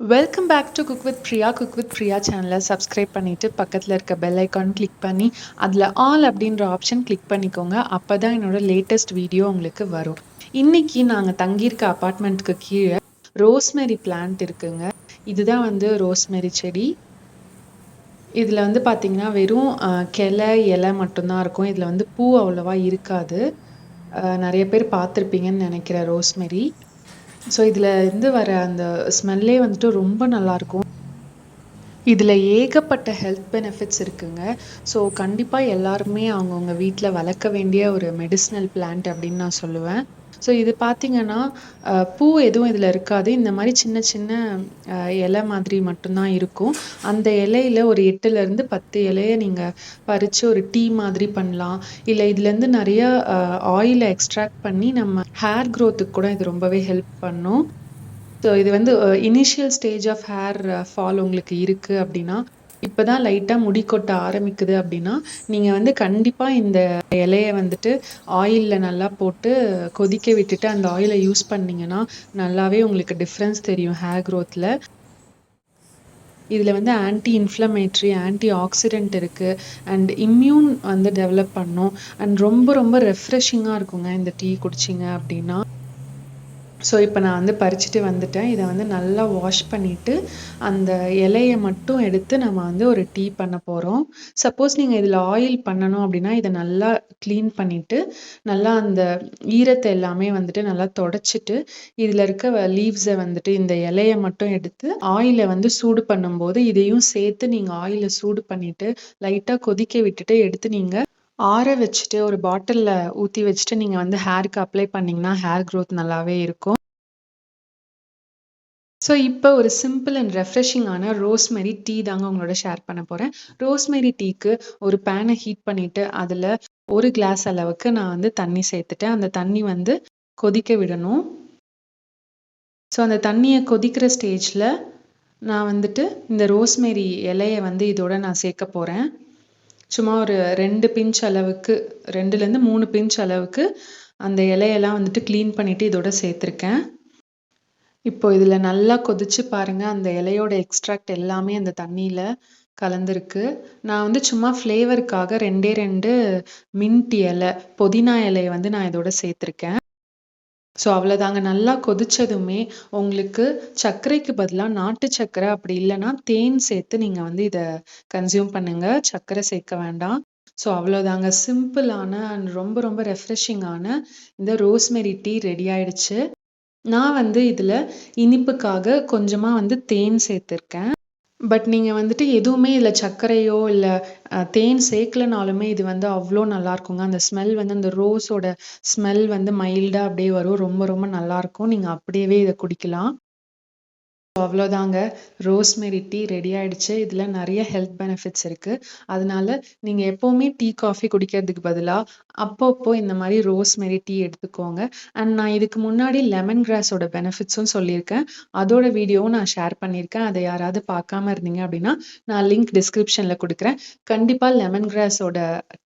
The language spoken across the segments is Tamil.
Welcome back to cook with Priya cook with Priya சேனலை சப்ஸ்கிரைப் பண்ணிவிட்டு பக்கத்தில் இருக்க பெல் ஐக்கான் கிளிக் பண்ணி அதில் ஆல் அப்படின்ற ஆப்ஷன் கிளிக் பண்ணிக்கோங்க. அப்போ தான் என்னோட லேட்டஸ்ட் வீடியோ உங்களுக்கு வரும். இன்றைக்கி நாங்கள் தங்கியிருக்க அப்பார்ட்மெண்ட்டுக்கு கீழே ரோஸ்மெரி பிளான்ட் இருக்குங்க. இதுதான் வந்து ரோஸ்மெரி செடி. இதில் வந்து பார்த்திங்கன்னா வெறும் கிளை இலை மட்டும்தான் இருக்கும். இதில் வந்து பூ அவ்வளோவா இருக்காது. நிறைய பேர் பார்த்துருப்பீங்கன்னு நினைக்கிறேன் ரோஸ்மெரி ஸோ இதில் இருந்து வர அந்த ஸ்மெல்லே வந்துட்டு ரொம்ப நல்லாயிருக்கும். இதில் ஏகப்பட்ட ஹெல்த் பெனிஃபிட்ஸ் இருக்குங்க. ஸோ கண்டிப்பாக எல்லாருமே அவங்கவுங்க வீட்டில் வளர்க்க வேண்டிய ஒரு மெடிசினல் பிளான்ட் அப்படின்னு நான் சொல்லுவேன். ஸோ இது பார்த்தீங்கன்னா பூ எதுவும் இதில் இருக்காது. இந்த மாதிரி சின்ன சின்ன அஹ், இலை மாதிரி மட்டும்தான் இருக்கும். அந்த இலையில ஒரு எட்டுலேருந்து பத்து இலையை நீங்கள் பறித்து ஒரு டீ மாதிரி பண்ணலாம். இல்லை இதுலேருந்து நிறைய ஆயிலை எக்ஸ்ட்ராக்ட் பண்ணி நம்ம ஹேர் க்ரோத்துக்கு கூட இது ரொம்பவே ஹெல்ப் பண்ணும். ஸோ இது வந்து initial stage of hair fall உங்களுக்கு இருக்குது அப்படின்னா இப்போ தான் லைட்டாக முடி கொட்ட ஆரம்பிக்குது அப்படின்னா நீங்கள் வந்து கண்டிப்பாக இந்த இலையை வந்துட்டு ஆயிலில் நல்லா போட்டு கொதிக்க விட்டுட்டு அந்த ஆயிலை யூஸ் பண்ணீங்கன்னா நல்லாவே உங்களுக்கு டிஃப்ரென்ஸ் தெரியும் ஹேர் க்ரோத்தில் இதில் வந்து ஆன்டி இன்ஃப்ளமேட்ரி ஆன்டி ஆக்சிடெண்ட் இருக்குது அண்ட் இம்யூன் வந்து டெவலப் பண்ணும். அண்ட் ரொம்ப ரொம்ப ரெஃப்ரெஷிங்காக இருக்குங்க இந்த டீ குடிச்சிங்க அப்படின்னா. ஸோ இப்போ நான் வந்து பறிச்சுட்டு வந்துட்டேன். இதை வந்து நல்லா வாஷ் பண்ணிவிட்டு அந்த இலையை மட்டும் எடுத்து நம்ம வந்து ஒரு டீ பண்ண போகிறோம் சப்போஸ் நீங்கள் இதில் ஆயில் பண்ணணும் அப்படின்னா இதை நல்லா க்ளீன் பண்ணிவிட்டு நல்லா அந்த ஈரத்தை எல்லாமே வந்துட்டு நல்லா தொடச்சிட்டு இதில் இருக்க லீவ்ஸை வந்துட்டு இந்த இலையை மட்டும் எடுத்து ஆயிலை வந்து சூடு பண்ணும்போது இதையும் சேர்த்து நீங்கள் ஆயிலை சூடு பண்ணிவிட்டு லைட்டாக கொதிக்க விட்டுட்டு எடுத்து நீங்கள் ஆற வச்சுட்டு ஒரு பாட்டிலில் ஊற்றி வச்சுட்டு நீங்கள் வந்து ஹேருக்கு அப்ளை பண்ணிங்கன்னா ஹேர் க்ரோத் நல்லாவே இருக்கும். ஸோ இப்போ ஒரு சிம்பிள் அண்ட் ரெஃப்ரெஷிங்கான ரோஸ்மெரி டீ தாங்க உங்களோட ஷேர் பண்ண போகிறேன் ரோஸ்மெரி டீக்கு ஒரு பேனை ஹீட் பண்ணிவிட்டு அதில் ஒரு கிளாஸ் அளவுக்கு நான் வந்து தண்ணி சேர்த்துட்டேன். அந்த தண்ணி வந்து கொதிக்க விடணும். ஸோ அந்த தண்ணியை கொதிக்கிற ஸ்டேஜில் நான் வந்துட்டு இந்த ரோஸ்மெரி இலையை வந்து இதோட நான் சேர்க்க போகிறேன் சும்மா ஒரு ரெண்டு பிஞ்ச் அளவுக்கு ரெண்டுலேருந்து மூணு பிஞ்ச் அளவுக்கு அந்த இலையெல்லாம் வந்துட்டு க்ளீன் பண்ணிவிட்டு இதோட சேர்த்துருக்கேன். இப்போ இதில் நல்லா கொதிச்சு பாருங்கள் அந்த இலையோட எக்ஸ்ட்ராக்ட் எல்லாமே அந்த தண்ணியில் கலந்துருக்கு. நான் வந்து சும்மா ஃப்ளேவருக்காக ரெண்டே ரெண்டு மின்ட் இலை புதினா இலையை வந்து நான் இதோட சேர்த்துருக்கேன். ஸோ அவ்வளோதாங்க நல்லா கொதிச்சதுமே உங்களுக்கு சர்க்கரைக்கு பதிலாக நாட்டு சர்க்கரை அப்படி இல்லைன்னா தேன் சேர்த்து நீங்கள் வந்து இதை கன்சியூம் பண்ணுங்க. சர்க்கரை சேர்க்க வேண்டாம். ஸோ அவ்வளோதாங்க சிம்பிளான அண்ட் ரொம்ப ரொம்ப ரெஃப்ரெஷிங்கான இந்த ரோஸ்மெரி டீ ரெடி ஆயிடுச்சு. நான் வந்து இதில் இனிப்புக்காக கொஞ்சமாக வந்து தேன் சேர்த்துருக்கேன். பட் நீங்கள் வந்துட்டு எதுவுமே இதில் சர்க்கரையோ இல்லை தேன் சேர்க்கலனாலுமே இது வந்து அவ்வளோ நல்லா இருக்குங்க அந்த ஸ்மெல் வந்து அந்த ரோஸோட ஸ்மெல் வந்து மைல்டாக அப்படியே வரும். ரொம்ப ரொம்ப நல்லா இருக்கும் நீங்கள் அப்படியே இதை குடிக்கலாம். அவ்வளோதாங்க. ரோஸ்மெரி டீ ரெடி ஆயிடுச்சு. இதில் நிறைய ஹெல்த் பெனிஃபிட்ஸ் இருக்குது அதனால நீங்கள் எப்போவுமே டீ காஃபி குடிக்கிறதுக்கு பதிலாக அப்பப்போ இந்த மாதிரி ரோஸ்மெரி டீ எடுத்துக்கோங்க. அண்ட் நான் இதுக்கு முன்னாடி லெமன் கிராஸோட பெனிஃபிட்ஸும் சொல்லியிருக்கேன். அதோட வீடியோவும் நான் ஷேர் பண்ணியிருக்கேன். அதை யாராவது பார்க்காம இருந்தீங்க அப்படின்னா நான் லிங்க் டிஸ்கிரிப்ஷனில் கொடுக்குறேன். கண்டிப்பாக லெமன் கிராஸோட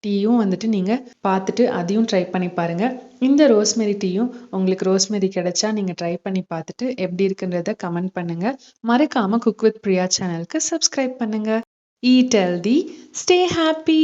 டீயும் வந்துட்டு நீங்கள் பார்த்துட்டு அதையும் ட்ரை பண்ணி பாருங்கள் இந்த ரோஸ்மெரி டீயும் உங்களுக்கு ரோஸ்மெரி கிடைச்சா நீங்கள் ட்ரை பண்ணி பார்த்துட்டு எப்படி இருக்குன்றத கமெண்ட் பண்ணுங்க. மறக்காம குக் வித் பிரியா சேனலுக்கு சப்ஸ்கிரைப் பண்ணுங்க. Eat healthy stay happy